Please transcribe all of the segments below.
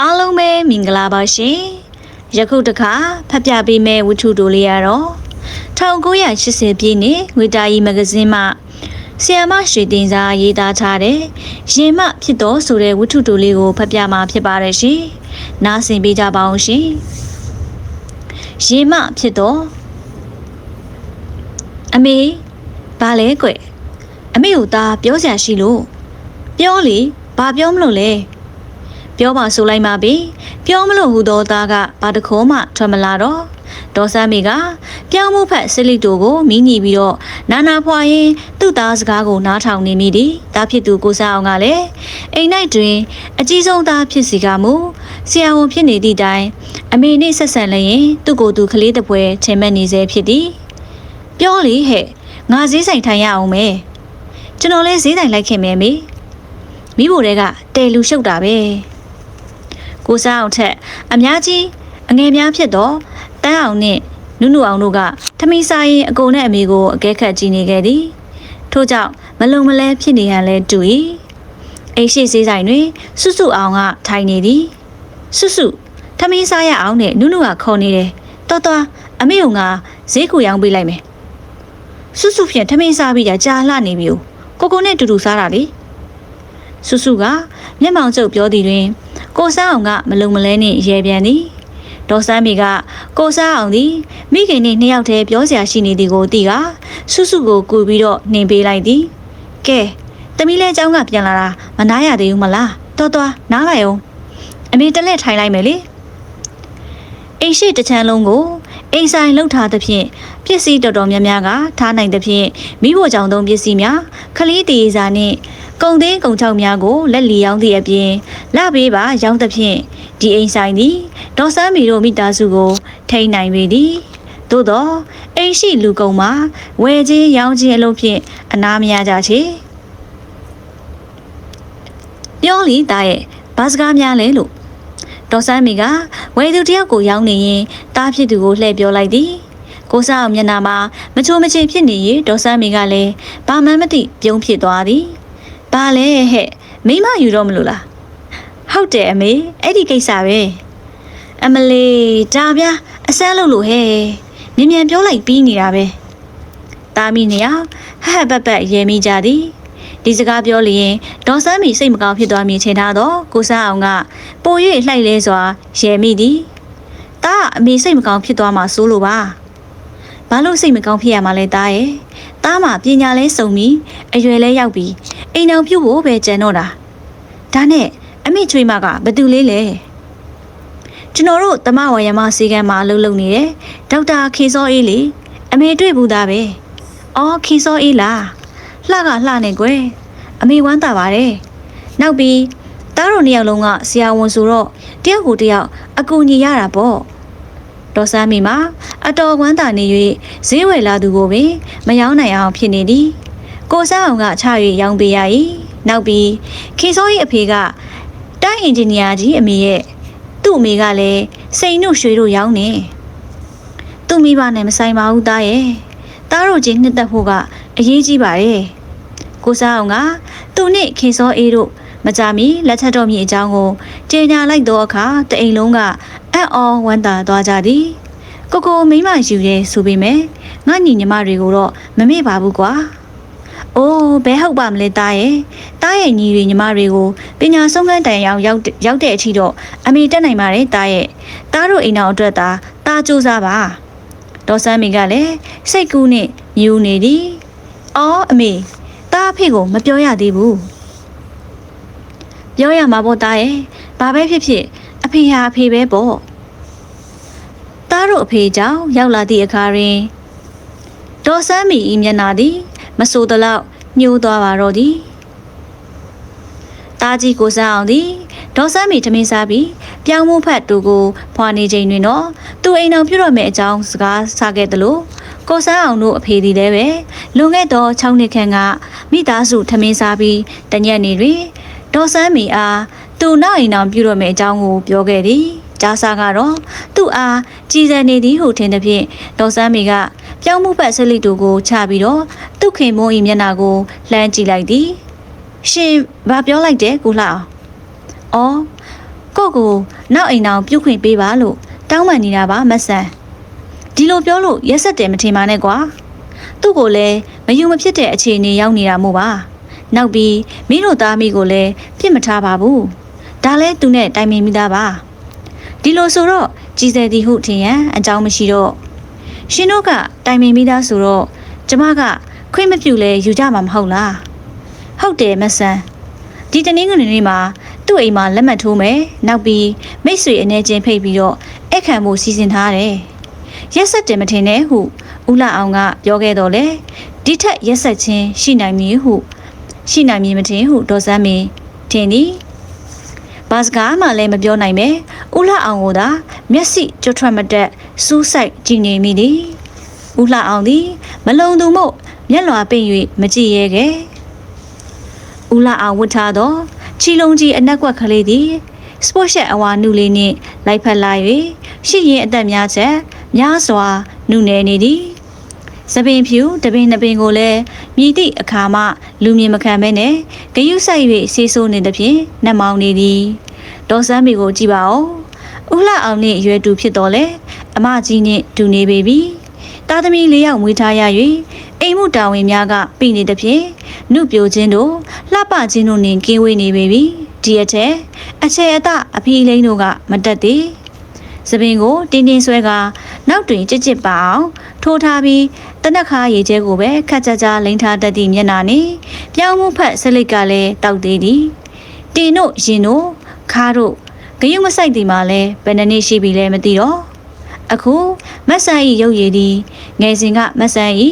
အားလုံးပဲမင်္ဂလာပါရှင်ယခုတခါဖတ်ပြပေးမယ့်ဝတ္ထုတိုလေးရတော့1980ပြည့်နှစ်ငွေတာကြီးမဂဇင်းမှဆီယမရွှေတင်စာရေးသားထားတဲ့ရင်မဖြစ်တော်ဆိုတဲ့ဝတ္ထုတိုလေးကိုဖတ်ပြမှာဖြစ်ပါတယ်ရှင်နားဆင်ပေးကြပါအောင်ရှင်ရင်မဖြစ်တော်အမေဘာလဲကွအမေကိုသားပြောစရာရှိလို့ပြောလေဘာပြောမလို့လဲ ပြောပါဆိုလိုက်ပါပြီပြောမလို့ဟူသောသားကဘာတခေါမှထွက်မလာတော့ဒေါ်ဆန်းမေကပြောင်းမှုဖက်ဆစ်လီတိုကိုမိညီပြီးတော့နာနာဖွာရင်သူ့သားစကားကိုနားထောင်နေမိသည်တားဖြစ်သူကိုစားအောင်ကလည်းအိမ်၌တွင် အကြီးဆုံးသားဖြစ်စီကမူဆရာဝန်ဖြစ်နေသည့်တိုင်အမေနှင့်ဆက်ဆံလျင်သူ့ကိုယ်သူကလေးတစ်ပွဲချိန်မဲ့နေစေဖြစ်သည်ပြောလေဟဲ့ငါဈေးဆိုင်ထိုင်ရအောင်မဲကျွန်တော်လဲဈေးဆိုင်လိုက်ခင်မဲမေမိဖို့တဲကတဲလူရှုပ်တာပဲ ကိုစားအောင်ထက် အများကြီးအငယ်များဖြစ်တော့တန်းအောင်နဲ့နုနုအောင်တို့ကထမီစားရင်အကုန်နဲ့အမေကိုအကဲခတ်ကြည့်နေခဲ့သည်ထို့ကြောင့်မလုံမလဲဖြစ်နေရန်လဲတူ၏အိမ်ရှိစေးဆိုင်တွင်စွစွအောင်ကထိုင်နေသည်စွစွထမီစားရအောင်နဲ့နုနုကခေါ်နေတယ်တော်တော်အမေကငါဈေးကူရောင်းပေးလိုက်မယ်စွစွဖြင့်ထမီစားပြီးကြကြာလှနေပြီကိုကိုနဲ့တူတူစားတာလေစွစွကမျက်မှောင်ကျုပ်ပြောသည်တွင် ကိုစားအောင်ကမလုံမလဲနဲ့ရဲပြန်သည်ဒေါ်စမ်းမီကကိုစားအောင်သည်မိခင်နဲ့နှစ်ယောက်တည်းပြောစရာရှိနေသည်ကိုသိကဆုစုကိုကူပြီးတော့နှင်ပေးလိုက်သည်ကဲတမီးလဲเจ้าကပြန်လာတာမနာရသေးဘူးမလားတော်တော်နားလိုက်အောင်အမေတက်လက်ထိုင်လိုက်မယ်လေအိမ်ရှိတစ်ချမ်းလုံးကိုအိမ်ဆိုင်လှုပ်ထားသဖြင့်ပစ္စည်းတော်တော်များများကထားနိုင်သဖြင့်မိဖို့ကြောင့်သုံးပစ္စည်းများခလီးတီစာနှင့် ကုံသေးကုံချောက်များကိုလက်လီရောင်းသည့်အပြင်လပေးပါရောင်းသဖြင့်ဒီအိမ်ဆိုင်သည်ဒေါ်စမ်းမီတို့မိသားစုကို ထိန်းနိုင်ပေသည်သို့သောအိမ်ရှိလူကုန်မှာဝယ်ခြင်းရောင်းခြင်းအလုပ်ဖြင့်အနာမရကြချေပြောလီတာရဲ့ဘာစကားများလဲလို့ဒေါ်စမ်းမီကဝယ်သူတယောက်ကိုရောင်းနေရင်တားဖြစ်သူကိုလှည့်ပြောလိုက်သည်ကိုစားအောင်မျက်နှာမှာမချိုမချင်ဖြစ်နေရင်ဒေါ်စမ်းမီကလည်းဘာမှမသိပြုံးဖြစ်သွားသည် ဘာလဲဟဲ့မိမယူတော့မလို့လားဟုတ်တယ်အမေအဲ့ဒီကိစ္စပဲအမလေးဒါဗျာအဆန်းလို့လို့ဟဲ့မြင်မြန်ပြောလိုက်ပြီးနေတာပဲတာမီနေအောင်ဟဟပက်ပက်ရဲမိကြသည်ဒီစကားပြောလျင်ဒေါ်စမ်းမီစိတ်မကောင်းဖြစ်သွားမြင်ချင်ထားတော့ကိုစားအောင်ကပို၍လှိုက်လဲစွာရဲမိသည်တာအမေစိတ်မကောင်းဖြစ်သွားမှစိုးလို့ပါဘာလို့စိတ်မကောင်းဖြစ်ရမှာလဲတာရဲ့ တားမှာပညာလဲစုံပြီးအရွယ်လဲရောက်ပြီးအိမ်အောင်ပြုတ်ဖို့ပဲကြံတော့တာဒါနဲ့အမေချွေးမကဘသူလေးလဲကျွန်တော်တို့တမဝရမစီကံမှာအလုပ်လုပ်နေတယ်ဒေါက်တာခေစောအေးလေအမေတွေ့ဘူးသားပဲအော်ခေစောအေးလားလှကလှနေကွယ်အမေဝမ်းသာပါတယ်နောက်ပြီးတားတို့နှစ်ယောက်လုံးကဆရာဝန်ဆိုတော့တယောက်ကိုတယောက်အကူညီရတာပေါ့ ဒေါ်စမ်းမီမှာအတော်ဝမ်းသာနေ၍ဈေးဝယ်လာသူကိုပင်မယောင်းနိုင်အောင်ဖြစ်နေသည်ကိုစားအောင်ကချ၍ရောင်းပေးရ၏နောက်ပြီးခေစော၏အဖေကတိုင်းအင်ဂျင်နီယာကြီးအမေရဲ့သူ့အမေကလည်းစိန်တို့ရွှေတို့ရောင်းနေသူ့မိဘနဲ့မဆိုင်ပါဘူးသားရဲ့သားတို့ချင်းနှစ်သက်ဖို့ကအရေးကြီးပါတယ်ကိုစားအောင်ကသူ့နဲ့ခေစောအေးတို့မကြမီလက်ထက်တော်မြင့်အကြောင်းကိုကြေညာလိုက်သောအခါတအိမ်လုံးက အံ့ဩဝမ်းသာသွားကြသည်ကိုကိုမိမယူရဲဆိုပေမဲ့ငါညီညီမတွေကိုတော့မမေ့ပါဘူးကွာ။အိုးဘဲဟုတ်ပါမလဲတားရဲ့။တားရဲ့ညီတွေညီမတွေကိုပညာဆုံးခန်းတိုင်ရောက်ရောက်ရောက်တဲ့အထိတော့အမေတက်နိုင်ပါတယ်တားရဲ့။တားတို့အိမ်တော်အတွက်သာတားစူးစားပါ။ဒေါ်စမ်းမီကလည်းစိတ်ကူးနဲ့မြူနေသည်။အော်အမေတားအဖေကိုမပြောရသေးဘူး။ပြောရမှာပေါ့တားရဲ့။ဘာပဲဖြစ်ဖြစ်အ ဖေဟာအဖေပဲပေါ့။တားတို့အဖေကြောင့်ရောက်လာသည့်အခါတွင်ဒေါ်စမ်းမီဤမျက်နှာသည် မဆိုသလောက်ညှိုးသွားပါတော့သည်တာကြီးကိုစားအောင်သည်ဒေါ်စမ်းမီထမင်းစားပြီးပြောင်းမှုဖတ်တူကိုဖွာနေချိန်တွင်တော့သူအိမ်တော်ပြုတော့မယ့်အကြောင်းစကားစားခဲ့သလိုကိုစားအောင်တို့အဖေသည်လည်းပဲလွန်ခဲ့သော6နှစ်ခန့်ကမိသားစုထမင်းစားပြီးတညက်နေတွင်ဒေါ်စမ်းမီအား သူနောက်အိမ်တော်ပြုတော့မယ့်အကြောင်းကိုပြောခဲ့သည်ကြားစားကတော့သူ့အားကြည်စံနေသည်ဟုထင်သည်ဖြင့်ဒေါ်စမ်းမီကပြောင်းမှုဖက်ဆလီတူကိုချပြီးတော့သူ့ခင်မုန်းဤမျက်နှာကိုလှမ်းကြည့်လိုက်သည်ရှင်ဘာပြောလိုက်တယ်ကိုလှအောင်အော်ကိုကိုနောက်အိမ်အောင်ပြုတ်ခွင့်ပေးပါလို့တောင်းပန်နေတာပါမဆန်ဒီလိုပြောလို့ရက်ဆက်တယ်မထင်ပါနဲ့ကွာသူ့ကိုလည်းမယူမဖြစ်တဲ့အခြေအနေရောက်နေတာမို့ပါနောက်ပြီးမင်းတို့သားမိကိုလည်းပြစ်မထားပါဘူး ဒါလဲသူနဲ့တိုင်ပင်မိသားပါဒီလိုဆိုတော့ကြည်စဲသည်ဟုထင်ရန်အကြောင်းမရှိတော့ရှင်တို့ကတိုင်ပင်မိသားဆိုတော့ကျမကခွင့်မပြုလဲယူကြမှာမဟုတ်လားဟုတ်တယ်မဆန်ဒီတနင်္ဂနွေနေ့မှာသူ့အိမ်မှာလက်မှတ်ထိုးမယ်နောက်ပြီးမိတ်ဆွေအနေချင်းဖိတ်ပြီးတော့အခမ်းမှုစီစဉ်ထားတယ်ရက်ဆက်တယ်မထင်နဲ့ဟုဦးလာအောင်ကပြောခဲ့တော့လေဒီထက်ရက်ဆက်ချင်းရှိနိုင်မည်ဟု ရှိနိုင်မည်မထင်ဟုဒေါ်စမ်းမင်းထင်သည် ဘတ်စကားမှလည်းမပြောနိုင်ပဲဦးလာအောင်ကိုသာမျက်စိကြွထွက်မတက်စူးစိုက်ကြည့်နေမိသည်ဦးလာအောင်သည် မလုံသူမို့မျက်လွှာပိတ်၍မကြည့်ရဲခဲ့ဦးလာအောင်ဝတ်ထားသောချီလုံးကြီးအနက်ကွက်ကလေးသည်စပေါ့ရှက်အဝါနုလေးနှင့်လိုက်ဖက်လာ၍ရှိရင်အသက်များချက်များစွာနုနယ်နေသည် စပင်ဖြူတပင်နှစ်ပင်ကိုလည်းမြည်သည့်အခါမှလူမြင်မခံဘဲနဲ့ဂယုဆိုင်၍ဆေးဆိုးနေသဖြင့်နှမောင်နေသည်ဒေါ်စမ်းမီကိုကြည့်ပါဦးဦးလှအောင်နှင့်ရွယ်တူဖြစ်တော်လဲအမကြီးနှင့်တူနေပေပြီတာသမီလေးယောက်မွေးထားရ၍အိမ်မှုတာဝန်များကပြည်နေသဖြင့်နှုတ်ပြိုခြင်းတို့လှပခြင်းတို့နှင့်ကင်းဝေးနေပေပြီဒီအထက်အချေအတအဖီလိန်တို့ကမတက်သေးစပင်ကိုတင်းတင်းဆွဲကနောက်တွင်ကြစ်ကြစ်ပါအောင်ထိုးထားပြီး တနက်ခါရေကျဲကိုပဲခက်ကြကြလိန်ထားတတ်သည့်မျက်နာနှင့်ပြောင်းမှုဖက်ဆလိတ်ကလည်းတောက်သေးသည်တင်တို့ရင်တို့ခါတို့ဂယုမဆိုင်ဒီမှာလဲဘယ်နှစ်နှစ်ရှိပြီလဲမသိတော့အခုမဆန်ဤရုပ်ရည်သည်ငယ်စဉ်ကမဆန်ဤ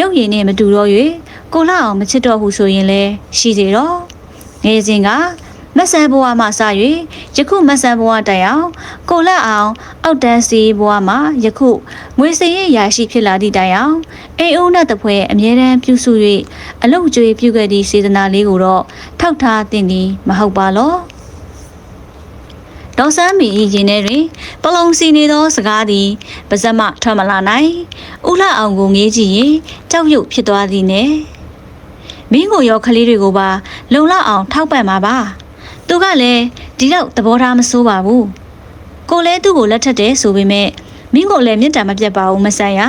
ရုပ်ရည်နှင့်မတူတော့၍ကိုလှအောင်မချစ်တော့ဘူးဆိုရင်လဲရှိသေးတော့ငယ်စဉ်က မဆန်ဘဝမှစ၍ယခုမဆန်ဘဝတိုင်အောင်ကိုလက်အောင်အောက်တန်းစီဘဝမှာယခုငွေစင်ရဲ့ရာရှိဖြစ်လာသည့်တိုင်အောင်အိမ်အုံနဲ့တပွဲအမြဲတမ်းပြုစု၍အလုတ်ကျွေးပြုခဲ့သည့်စေတနာလေးကိုတော့ထောက်ထားတင်သည်မဟုတ်ပါလောဒေါ်စမ်းမီ၏ရင်ထဲတွင်ပလုံစီနေသောစကားသည်ပါဇက်မှထွက်မလာနိုင်ဥလှအောင်ကိုငေးကြည့်ရင်ကြောက်ရွံ့ဖြစ်သွားသည်နဲ့မင်းကိုရောကလေးတွေကိုပါလုံလောက်အောင်ထောက်ပံ့ပါပါ သူကလည်းဒီတော့သဘောထားမစိုးပါဘူးကိုလည်းသူ့ကိုလက်ထက်တယ်ဆိုပေမဲ့မင်းကိုလည်းမြင့်တာမပြတ်ပါဘူးမဆန်ရ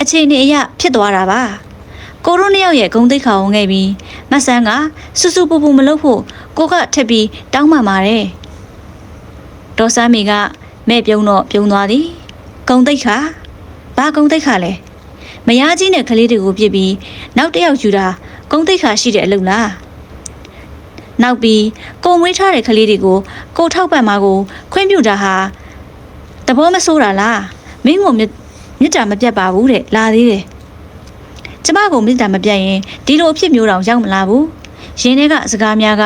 အခြေအနေအရဖြစ်သွားတာပါကိုရိုနှစ်ယောက်ရဲ့ဂုံတိတ်ခါဝင်ခဲ့ပြီးမဆန်ကစူစူပူပူမလုပ်ဖို့ကိုကထက်ပြီးတောင်းပန်ပါတယ်ဒေါ်စမ်းမီကမဲ့ပြုံးတော့ပြုံးသွားသည်ဂုံတိတ်ခါဘာဂုံတိတ်ခါလဲမယားကြီးနဲ့ကလေးတွေကိုပြစ်ပြီးနောက်တစ်ယောက်ယူတာဂုံတိတ်ခါရှိတဲ့အလုပ်လား နောက်ပြီးကိုမွေးထားတဲ့ကလေးတွေကိုကိုထောက်ပံ့မှာကိုခွင့်ပြုတာဟာတဘောမဆိုးတာလားမင်းကိုမြမြစ်တာမပြတ်ပါဘူးတဲ့လာသေးတယ်ကျမကိုမြစ်တာမပြတ်ရင်ဒီလိုအဖြစ်မျိုးတောင်ရောက်မလာဘူးရင်းထဲကစကားများက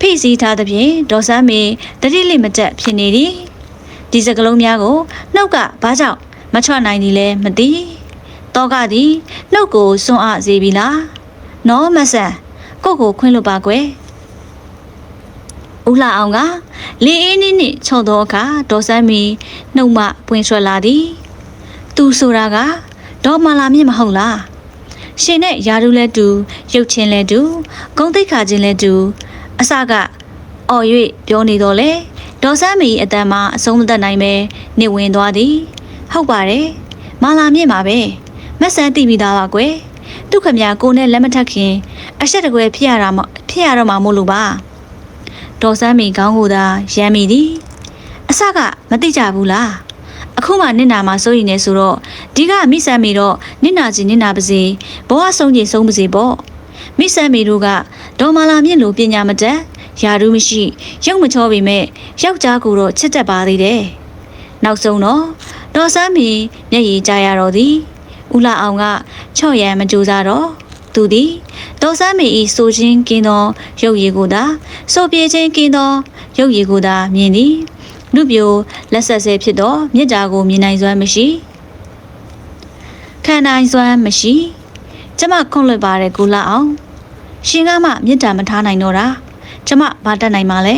ဖိစီးထားသဖြင့်ဒေါ်စမ်းမေတတိလိမတက်ဖြစ်နေသည်ဒီစကလုံးများကိုနှုတ်ကဘာကြောင့်မချွတ်နိုင်သည်လဲမသိတော့ကသည်နှုတ်ကိုစွန့်အားစေပြီလားနော်မဆန် ကိုကိုခွင်းလို့ပါကွယ်ဦးလာအောင်ကလေအေးနည်းနည်းချုံသောအခါဒေါ်စမ်းမီနှုတ်မှပွင့်ထွက်လာသည်သူဆိုတာကဒေါ်မလာမြင့်မဟုတ်လားရှင်နဲ့ယာရုလဲတူရုပ်ချင်းလဲတူဂုံတိတ်ခါချင်းလဲတူအစကအော်၍ပြောနေတော့လေဒေါ်စမ်းမီအတန်မှာအဆုံးမသက်နိုင်ပဲနေဝင်သွားသည်ဟုတ်ပါတယ်မလာမြင့်ပါပဲမဆန်းတိမိသားပါကွယ် သူခမညာကိုနဲ့လက်မထက်ခင်အဆက်တကွယ်ဖြစ်ရတာမဖြစ်ရတော့မှာမို့လို့ပါဒေါ်စမ်းမီခေါင်းကိုသာရမ်းမိသည်အစကမသိကြဘူးလားအခုမှနင့်နာမှာစိုးရင်နေဆိုတော့ဒီကမိဆမ်းမီတော့နင့်နာချင်းနင့်နာပါစေဘဝဆုံးချင်းဆုံးပါစေပေါ့မိဆမ်းမီတို့ကဒေါ်မာလာမြင့်လိုပညာမတတ်ယာရုမရှိရုပ်မချောပေမဲ့ယောက်ျားကိုတော့ချစ်တတ်ပါသေးတယ်နောက်ဆုံးတော့ဒေါ်စမ်းမီမျက်ရည်ကျရတော့သည် ဦးလာအောင်ကချော့ရန်မကြိုးစားတော့သူသည်ဒေါ်စမ်းမီဤဆိုချင်းကင်းသောရုပ်ရည်ကိုသာဆိုပြေချင်းကင်းသောရုပ်ရည်ကိုသာမြင်သည်လူပြိုလက်ဆက်ဆဲဖြစ်သောမြစ်တာကိုမြင်နိုင်စွမ်းမရှိခံနိုင်စွမ်းမရှိကျမခွန့်လွတ်ပါတယ်ကိုလာအောင်ရှင်ကမှမြစ်တာမထားနိုင်တော့တာကျမဘာတတ်နိုင်မှာလဲ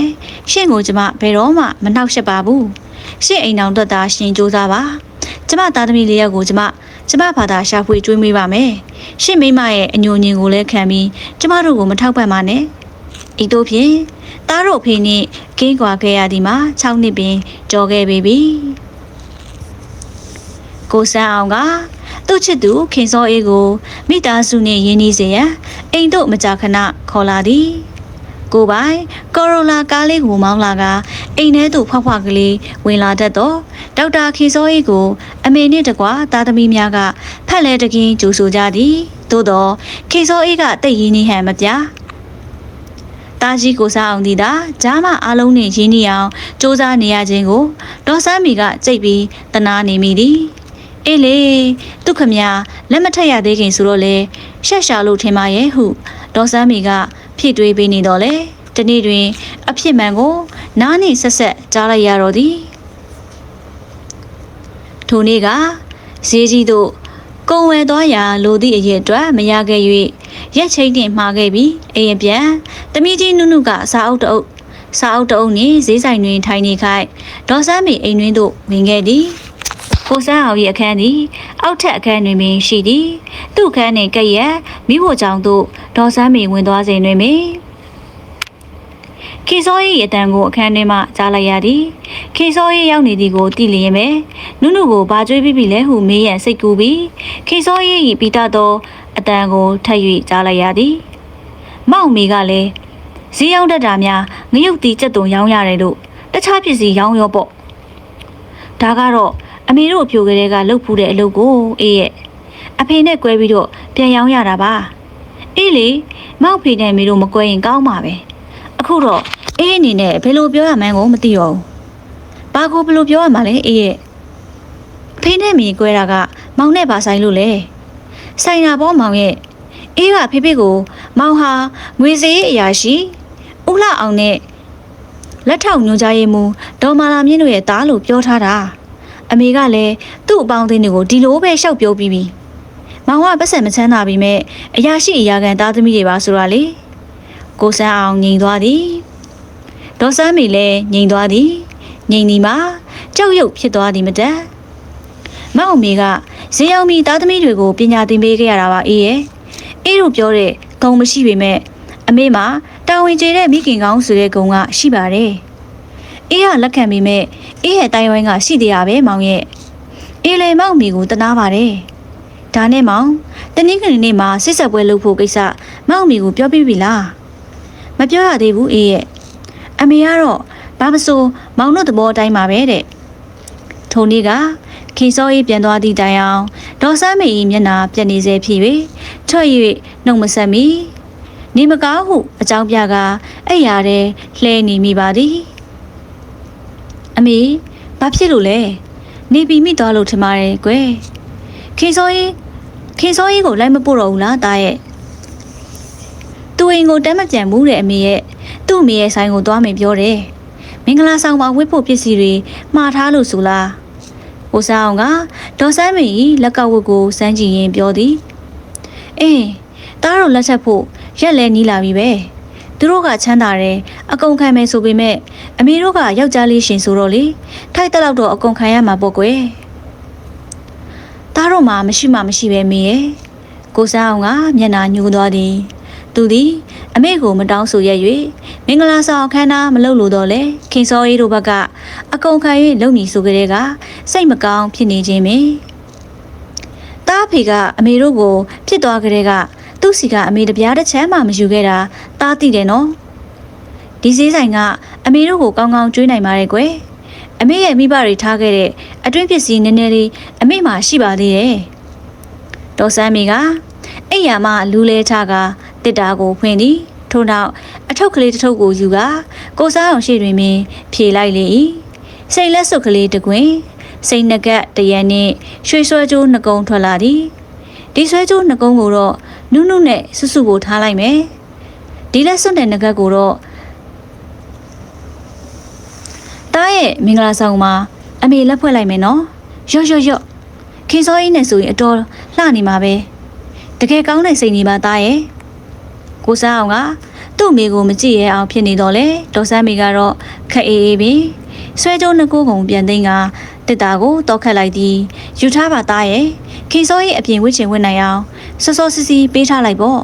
ရှင့်ကိုကျမဘယ်တော့မှမနှောက်ယှက်ပါဘူးရှင့်အိမ်အောင်တက်တာရှင်စူးစားပါကျမသားသမီးလေးယောက်ကိုကျမ ကျမဘာသာရှာဖွေကျွေးမွေးပါမယ်ရှင့်မိမရဲ့အညိုညင်ကိုလည်းခံပြီးကျမတို့ကိုမထောက်ပံ့ပါနဲ့ဤတို့ဖြင့်တသားတို့ဖေနှင့်ကင်းကွာခဲ့ရသည်မှာ6နှစ်ပင်ကြော်ခဲ့ပေပြီကိုစန်းအောင်ကသူ့ချစ်သူခင်စောအေးကိုမိသားစုနှင့်ရင်းနှီးစေရန်အိမ်တို့မကြာခဏခေါ်လာသည် ကိုပိုင်ကိုရိုလာကားလေးကိုမောင်းလာကအိမ်ထဲသို့ဖွားဖွားကလေးဝင်လာတတ်တော့ဒေါက်တာခေစောအေးကို အမေနှင့်တကွာသားသမီးများကဖက်လဲတကင်းကြိုဆိုကြသည်သို့တော့ခေစောအေးကတိတ်ရင်းနှီးဟန်မပြတာကြီးကိုစားအောင်ဒီတာဂျားမအားလုံးနဲ့ရင်းနှီးအောင်စူးစမ်းနေရခြင်းကိုဒေါ်ဆန်းမီကကြိတ်ပြီးတနာနေမိသည်အေးလေသူခမလက်မထက်ရသေးခင်ဆိုတော့လေရှက်ရှာလို့ထင်ပါရဲ့ဟုဒေါ်ဆန်းမီက ဖြစ်တွေးပေးနေတော့လေဒီနေ့တွင် အဖြစ်မှန်ကို နားနှင့်ဆက်ဆက်ကြားလိုက်ရတော့သည်ထိုနေ့ကဈေးကြီးသို့ကုံဝယ်သွားရာလိုသည့်အရေးအတွက်မရခဲ့၍ရက်ချိတ်နှင့်မှားခဲ့ပြီးအိမ်အပြန်တမီကြီးနုနုကစားအုပ်တအုပ်စားအုပ်တအုပ်နှင့်ဈေးဆိုင်တွင်ထိုင်နေခိုက်ဒေါ်ဆန်းမီအိမ်တွင်သို့ဝင်ခဲ့သည် ကိုစန်းအောင်၏အခန်းသည် အောက်ထက်အခန်းတွင်ပင်ရှိသည်သူ့အခန်းနှင့်ကပ်ရက်မိဖို့ကြောင့်သို့ဒေါ်ဆန်းမီဝင်သွားစဉ်တွင်ပင်ခေစော၏အတန်ကိုအခန်းထဲမှကြားလိုက်ရသည်ခေစော၏ရောက်နေသည်ကိုသိလျင်ပဲနုနုကိုဘာကြွေးပြီးပြီလဲဟုမေးရန်စိတ်ကူးပြီးခေစော၏ပြီးတတ်သောအတန်ကိုထပ်၍ကြားလိုက်ရသည်မောင်မီကလည်းဈေးရောက်တတ်တာများငရုတ်တီကြက်တုံရောင်းရတယ်လို့တခြားပစ္စည်းရောင်းရောပေါ့ဒါကတော့ အမေတို့အဖြိုကလေးကလှုပ်ဖူးတဲ့အလုပ်ကိုအေးရဲ့အဖေနဲ့꿰ပြီးတော့ပြန်ရောင်းရတာပါအေးလေမောက်ဖေနဲ့အမေတို့မ꿰ရင်ကောင်းပါပဲအခုတော့အေးအနေနဲ့ဘယ်လိုပြောရမှန်းကိုမသိရောဘူးဘာကိုဘယ်လိုပြောရမှာလဲအေးရဲ့ဖေနဲ့မီ꿰တာကမောင်နဲ့ပါဆိုင်လို့လေဆိုင်တာပေါ့မောင်ရဲ့အေးကဖေဖေကိုမောင်ဟာငွေစည်းအရာရှိဥလှအောင်နဲ့လက်ထောက်ညွှန်ကြားရေးမှူးဒေါ်မာလာမြင့်တို့ရဲ့သားလို့ပြောထားတာ အမေကလည်းသူ့အပေါင်းအသင်းတွေကိုဒီလိုပဲရှောက်ပြောပြီးပြီမောင်ကပတ်စံမချမ်းသာပြီမဲ့အရာရှိအရာခံသားသမီးတွေပါဆိုတာလေကိုစန်းအောင်ငြိမ်သွားသည်ဒေါ်စန်းမီလည်းငြိမ်သွားသည်ငြိမ်ဒီမှာကြောက်ရွံ့ဖြစ်သွားသည်မတန်မောင်အမေကဈေးရောက်မီသားသမီးတွေကိုပညာသင်ပေးခဲ့ရတာပါအေးရဲ့အေးတို့ပြောတဲ့ဂုံမရှိပေမဲ့အမေမှာတာဝန်ကျေတဲ့မိခင်ကောင်းဆိုတဲ့ဂုံကရှိပါတယ် အေးကလက်ခံပြီးမဲ့အေးရဲ့တိုင်ဝိုင်းကရှိသေးရပဲမောင်ရဲ့အေးလေမောင်မိကိုတနာပါတယ်ဒါနဲ့မောင်တနင်္ဂနွေနေ့မှာစစ်ဆက်ပွဲလုပ်ဖို့ကိစ္စမောင်မိကိုပြောပြပြီလားမပြောရသေးဘူးအေးရဲ့အမေကတော့ဘာမဆိုမောင်တို့သဘောအတိုင်းပါပဲတဲ့ထုံလေးကခင်စောရေးပြန်သွားသည့်တိုင်အောင်ဒေါ်ဆန်းမေ၏မျက်နှာပြက်နေစေဖြစ်၍ထွက်၍နှုတ်မဆက်မီနေမကားဟုအကြောင်းပြကအဲ့ရတဲ့လှဲနေမိပါသည် အမေဘာဖြစ်လို့လဲနေပြီးမိသွားလို့ထင်ပါတယ်ကွယ်ခင်စောရေးခင်စောရေးကိုလိုက်မပို့တော့ဘူးလားတားရဲ့သူအိမ်ကိုတမ်းမကြံဘူးတဲ့အမေရဲ့သူ့အမေရဲ့ဆိုင်ကိုသွားမယ်ပြောတယ်မင်္ဂလာဆောင်မှာဝတ်ဖို့ပစ္စည်းတွေမှားထားလို့ဆိုလား။ကိုစားအောင်ကဒေါ်ဆန်းမင်းလက်ကဝတ်ကိုစမ်းကြည့်ရင်ပြောသည်။အေးတားတော့လက်ချက်ဖို့ရက်လဲနီးလာပြီပဲ။ သူတို့ကချမ်းသာတယ်အကုန်ခံမယ်ဆိုပေမဲ့အမေတို့ကယောက်ျားလေးရှင်ဆိုတော့လေထိုက်တက်တော့အကုန်ခံရမှာပေါ့ကွယ်။တားတော့မှမရှိမှမရှိပဲမေရဲ့။ကိုစားအောင်ကမျက်နာညှိုးသွားသည်။သူသည်အမေကိုမတောင်းဆိုရ၍မင်္ဂလာဆောင်ခမ်းနားမလုပ်လို့တော့လေခင်စောအေးတို့ဘက်ကအကုန်ခံ၍လုံနေဆိုကြတဲ့ကစိတ်မကောင်းဖြစ်နေခြင်းပင်တားဖေကအမေတို့ကိုဖြစ်သွားကြတဲ့က သူ့စီကအမေတပြားတစ်ချမ်းမှမယူခဲ့တာတားသိတယ်နော်ဒီစည်းဆိုင်ကအမေတို့ကိုကောင်းကောင်းကျွေးနိုင်ပါတယ်ကွယ်အမေရဲ့မိဘတွေထားခဲ့တဲ့အတွင်းပစ္စည်းနည်းနည်းလေးအမေမှရှိပါသေးတယ်ဒေါ်စမ်းမီကအိမ်ရမလူလဲချကတစ်တာကိုဖွင့်သည်ထို့နောက်အထုပ်ကလေးတစ်ထုပ်ကိုယူကကိုစားအောင်ရှိတွင်ပင်ဖြေလိုက်လေ၏စိတ်လက်စွပ်ကလေးတကွင်စိတ်နှကက်တရံနှင့်ရွှေဆွဲကြိုးနှကုံထွက်လာသည်ဒီဆွဲကြိုးနှကုံကိုတော့ နုနုနဲ့စွစွကိုထားလိုက်မယ်ဒီလက်စွပ်တဲ့နှကက်ကိုတော့တားရဲ့မင်္ဂလာဆောင်မှာအမေလက်ဖွဲ့လိုက်မယ်နော်ရော့ရော့ရော့ခင်စောကြီးနဲ့ဆိုရင်အတော်လှနေမှာပဲတကယ်ကောင်းတဲ့စိတ်နေပါသားရဲ့ကိုစားအောင်ကသူ့မိကိုမကြည့်ရအောင်ဖြစ်နေတော့လေဒေါ်ဆန်းမိကတော့ခက်အေးအေးပင်ဆွဲကြိုးနှစ်ကိုးကုံပြန်သိမ်းကတစ်တာကိုတောက်ခတ်လိုက်သည်ယူထားပါသားရဲ့ခင်စောရဲ့အပြင်ဝစ်ချင်ဝစ်နိုင်အောင် စောစောစီစီပေးထားလိုက်ပေါ့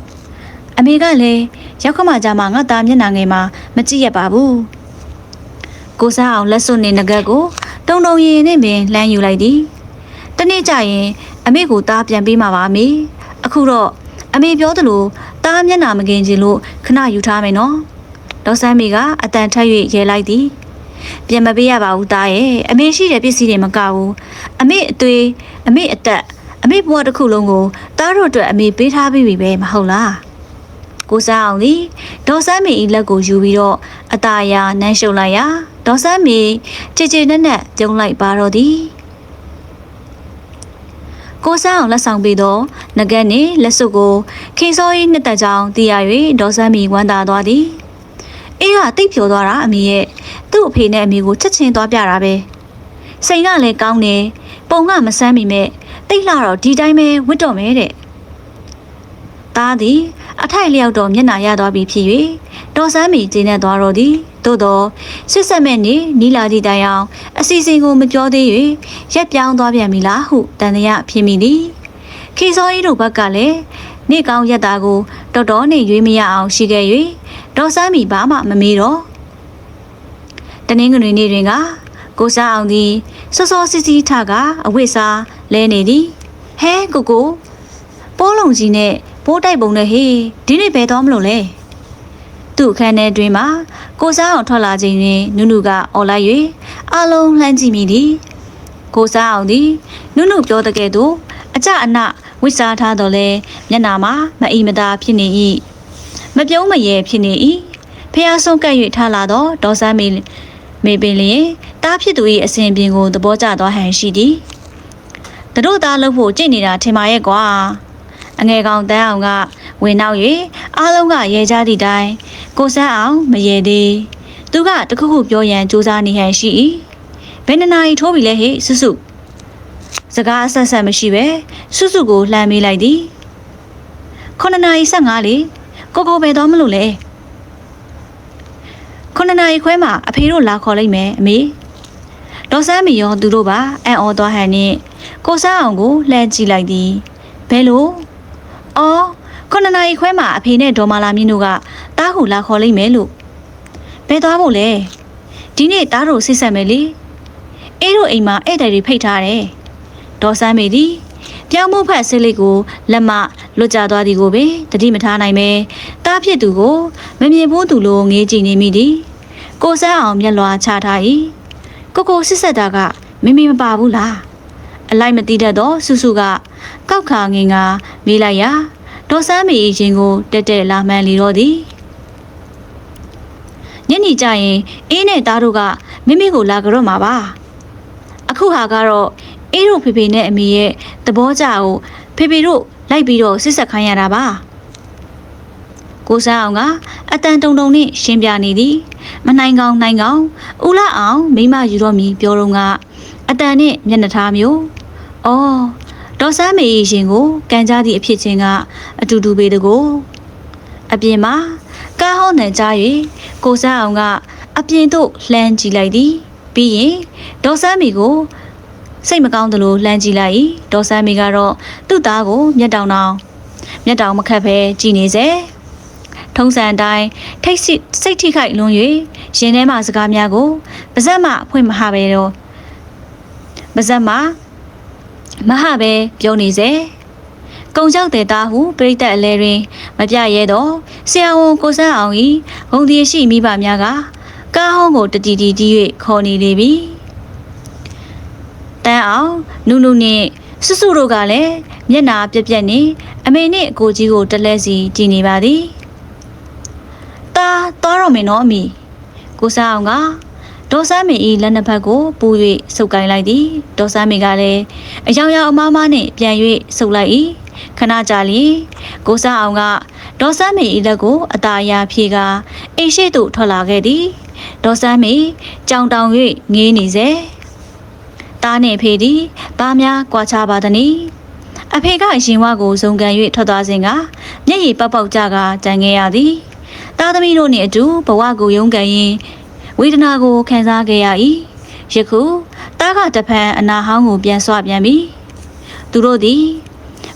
အမေကလည်းရောက်ခမကြမှာငါသားမျက်နှာငယ်မှာမကြည့်ရပါဘူးကိုစားအောင်လက်စွပ်နေငကက်ကိုတုံတုံရင်နဲ့ပင်လှမ်းယူလိုက်သည်တနေ့ကျရင် အမေကိုသားပြန်ပေးမှာပါအမေအခုတော့အမေပြောသလိုသားမျက်နှာမကင်ချင်လို့ခဏယူထားမယ်နော်ဒေါ်ဆန်းမီကအတန်ထက်၍ရဲလိုက်သည်ပြန်မပေးရပါဘူးသားရဲ့အမေရှိတဲ့ပစ္စည်းတွေမကဘူးအမေအသွေးအမေအသက် အမေဘဝတစ်ခုလုံးကိုသားတို့အတွက်အမေပေးထားပြီးပြီပဲမဟုတ်လားကိုစားအောင်ဒီဒေါ်ဆန်းမီဤလက်ကိုယူပြီးတော့အตาယာနမ်းရှုပ်လိုက်ရာဒေါ်ဆန်းမီချေချေနဲ့နဲ့ပြုံးလိုက်ပါတော့သည်ကိုစားအောင်လက်ဆောင်ပေးတော့ငကက်နှင့်လက်စွပ်ကိုခေစော၏နှစ်သက်ကြောင်းသိရ၍ဒေါ်ဆန်းမီဝမ်းသာသွားသည်အေးကတိတ်ဖြောသွားတာအမေရဲ့သူ့အဖေနဲ့အမေကိုချက်ချင်းသွားပြတာပဲစိန်ကလည်းကောင်းတယ်ပုံကမဆမ်းမိမဲ့ တိတ်လာတော့ဒီတိုင်းပဲဝတ်တော့မယ်တဲ့သားသည်အထိုက်လျောက်တော့မျက်နာရသွားပြီဖြစ်၍တော်ဆန်းမီကျင်းနဲ့သွားတော့သည်သို့တော့စစ်ဆက်မဲ့နေနီလာတီတိုင်အောင်အစီအစဉ်ကိုမပြောသေး၍ရက်ပြောင်းသွားပြန်ပြီလားဟုတန်တရာဖြစ်မိသည်ခေစောကြီးတို့ဘက်ကလည်းနေကောင်းရက်သားကိုတော်တော်နဲ့ရွေးမရအောင်ရှိခဲ့၍တော်ဆန်းမီဘာမှမမေးတော့တနင်္ဂနွေနေ့တွင်ကကိုစားအောင်သည်စောစောစီစီထကအဝိစား လဲနေသည်ဟဲကိုကိုပိုးလုံးကြီးနဲ့ပိုးတိုက်ပုံနဲ့ဟေးဒီနေ့ဘယ်တော့မလို့လဲသူ့အခန်းထဲတွင်မှာကိုစားအောင်ထွက်လာခြင်းတွင်နုနုကအော်လိုက်၍အလုံးလှမ်းကြည့်မိသည်ကိုစားအောင်သည်နုနုပြောတဲ့ကဲ့သို့အကြအနဝိစားထားတော်လဲမျက်နာမှာမအီမသာဖြစ်နေ၏မပြုံးမရဲဖြစ်နေ၏ဖះဆုံးကပ်၍ထားလာတော့ဒေါ်စမ်းမီမေပင်လျင်တားဖြစ်သူ၏အစဉ်ပြင်ကိုသဘောကျသွားဟန်ရှိသည်။သူ တို့သားလို့ဖို့ကြင့်နေတာထင်ပါရဲ့ကွာ။အငယ်ကောင်တန်းအောင်ကဝင်နောက်၍အားလုံးကရဲကြသည့်တိုင်ကိုဆန်းအောင်မရဲသေး။သူကတခုခုပြောရန်စူးစမ်းနေဟန်ရှိ၏။ဘယ်နှစ်နာရီထိုးပြီလဲဟေ့စွစွ။စကားအဆက်ဆက်မရှိပဲစွစွကိုလှမ်းမေးလိုက်သည်။9နာရီ15လေကိုကိုပဲတော့မလို့လဲ။ခုနှစ်နာရီခွဲမှာအဖေတို့လာခေါ်လိုက်မယ်အမေဒေါ်ဆန်းမီရောသူတို့ပါအံ့ဩသွားဟန်နဲ့ ကိုဆန်းအောင်ကိုလှမ်းကြည့်လိုက်သည်ဘယ်လိုအော်ခုနှစ်နာရီခွဲမှာအဖေနဲ့ဒေါ်မာလာမြင့်တို့ကတားဟုလာခေါ်လိုက်မယ်လို့ဘယ်သွားဖို့လဲဒီနေ့တားတို့ဆစ်ဆက်မယ်လေအေးတို့အိမ်မှာဧည့်သည်တွေဖိတ်ထားတယ်ဒေါ်ဆန်းမီသည်ပြောင်းမှုဖက်ဆစ်လေးကိုလက်မလွတ်ကျသွားသည်ကိုပဲတတိမထားနိုင်ပဲတားဖြစ်သူကိုမမြင်ဘူးသူလိုငေးကြည့်နေမိသည်ကိုစန်းအောင်မျက်လွှာချထား၏ကိုကိုစစ်ဆက်တာကမိမိမပါဘူးလား အလိုက်မသိတတ်တော့စုစုကကောက်ခါငင်ကမေးလိုက်ရာဒေါ်စန်းမီအချင်းကိုတက်တက်လာမှန်လီတော့သည်ညနေကျရင်အေးနဲ့သားတို့ကမိမိကိုလာကြတော့မှာပါအခုဟာကတော့အေးတို့ဖေဖေနဲ့အမေရဲ့သဘောကြကိုဖေဖေတို့လိုက်ပြီးတော့စစ်ဆက်ခိုင်းရတာပါကိုစန်းအောင်ကအတန်တုံတုံနဲ့ရှင်းပြနေသည်မနိုင်ကောင်းနိုင်ကောင်းဦးလာအောင်မိမယူတော့မီပြောတော့ကအတန်နဲ့မျက်နှာထားမျိုး အော်ဒေါ်ဆန်းမေရင်ကိုကန်ကြသည့်အဖြစ်ချင်းကအတူတူပဲတကိုအပြင်မှာကားဟောင်းနှံကြား၍ကိုစန်းအောင်ကအပြင်သို့လှမ်းကြည့်လိုက်သည်ပြီးရင်ဒေါ်ဆန်းမေကိုစိတ်မကောင်းသလိုလှမ်းကြည့်လိုက်၏ဒေါ်ဆန်းမေကတော့သူ့သားကိုမျက်တောင်တောင်မျက်တောင်မခတ်ပဲကြည်နေစေထုံးစံအတိုင်းထိတ်ဆိစိတ်ထိခိုက်လွန်၍ရင်ထဲမှစကားများကိုပါဇက်မှဖွင့်မဟပဲတော့ပါဇက်မှ မဟပဲပြောနေစေကုံကြောက်တဲ့သားဟုပြိတ္တအလဲတွင် မပြရဲတော့ဆရာဝန်ကိုစန်းအောင်ဤဂုံတီရှိမိဘများကကားဟောင်းကိုတတီတီတီး၍ခေါ်နေလေပြီတန်းအောင်နုနုနှင့်စွစွတို့ကလည်းမျက်နာပြက်ပြက်နေအမေနှင့်အကိုကြီးကိုတလဲစီကြည်နေပါသည်ตาသွားတော့မယ်နော်အမီကိုစားအောင်က ဒေါ်ဆန်းမေဤလက်နှစ်ဖက်ကိုပူ၍စုပ်ကိုင်းလိုက်သည်ဒေါ်ဆန်းမေကလည်းအယောင်ယောင်အမားမားနှင့်ပြန်၍စုပ်လိုက်၏ခဏကြာလျင်ကိုစားအောင်ကဒေါ်ဆန်းမေဤလက်ကို အตาအရာဖြေကအိမ်ရှိသို့ထွက်လာခဲ့သည်ဒေါ်ဆန်းမေကြောင်တောင်၍ငေးနေစေတားနှင့်ဖေသည်ဘာများကြွာချပါသနည်းအဖေကရင်ဝကိုဇုံကန်၍ထွက်သွားစဉ်ကမျက်ရည်ပေါက်ပေါက်ကြကကြံခဲ့ရသည်သားသမီးတို့နှင့်အတူဘဝကိုရုန်းကန်ရင်း ဝေဒနာကိုခံစားခဲ့ရ၏ယခုသားကတဖန်အနာဟောင်းကိုပြန်ဆွပြန်ပြီသူတို့သည်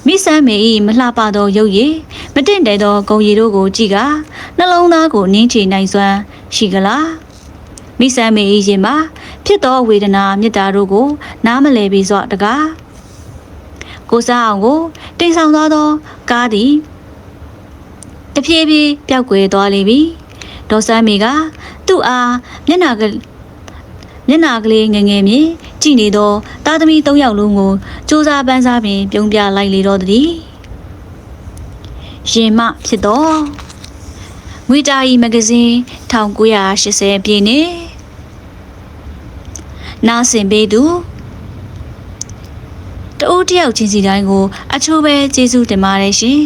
မိဆမ်းမေဤမလှပသောရုပ်ရည်မတင့်တယ်သောဂုံရည်တို့ကိုကြည့်ကနှလုံးသားကိုနင်းချနိုင်စွမ်းရှိကလားမိဆမ်းမေဤရင်မှာဖြစ်သောဝေဒနာမေတ္တာတို့ကို နားမလည်ပြီးစောတကားကိုစားအောင်ကိုတိမ်ဆောင်သွားသောကားသည်တဖြည်းဖြည်းပျောက်ကွယ်သွားလေပြီဒေါ်ဆမ်းမေက သူ့အားမျက်နာကမျက်နာကလေးငယ်ငယ်မြင်ကြည့်နေသောသားသမီး၃ယောက်လုံးကိုစူးစားပန်းစားပင်ပြုံးပြလိုက်လေတော့သည်ရင်မဖြစ်တော့ငွေတာဤမဂဇင်း1980ပြည့်နှစ်နားဆင်ပေးသူတဦးတယောက်ချင်းစီတိုင်းကို အချိုးပဲကျေးဇူးတင်ပါတယ်ရှင်